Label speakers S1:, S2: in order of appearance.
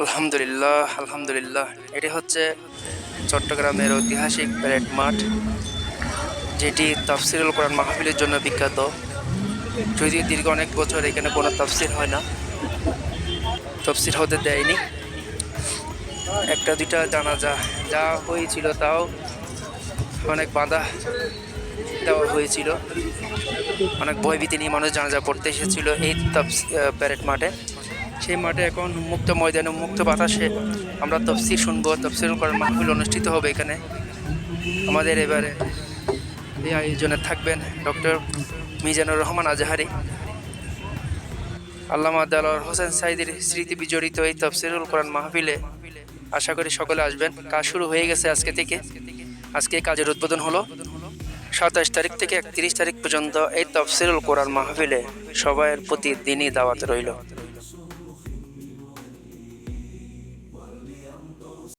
S1: আলহামদুলিল্লাহ আলহামদুলিল্লাহ। এটি হচ্ছে চট্টগ্রামের ঐতিহাসিক প্যারেড মাঠ, যেটি তাফসিরুল কোরআন মাহফিলের জন্য বিখ্যাত। যদিও দীর্ঘ অনেক বছর এখানে কোনো তাফসির হয় না, তফসির হতে দেয়নি। একটা, দুইটা জানাজা যা যা হয়েছিল তাও অনেক বাধা দেওয়া হয়েছিল। অনেক ভয়ভীতি নিয়ে মানুষ জানাজা পড়তে এসেছিল এই প্যারেড মাঠে। সেই মাঠে এখন মুক্ত ময়দানে মুক্ত বাতাসে আমরা তফসির শুনব। তফসির করার মাহফিল অনুষ্ঠিত হবে এখানে। আমাদের এবারে এই আয়োজনে থাকবেন ডক্টর মিজানুর রহমান আজহারি, আল্লামা দালার হোসেন সাইদের স্মৃতি বিজড়িত এই তফসিরুল কোরআন মাহফিলে। আশা করি সকলে আসবেন। কাজ শুরু হয়ে গেছে আজকে থেকে। আজকে কাজের উদ্বোধন হলো সাতাশ তারিখ থেকে একত্রিশ তারিখ পর্যন্ত এই তফসিরুল কোরআন মাহফিলে সবাইয়ের প্রতি দিনই দাওয়াত রইল। Elohim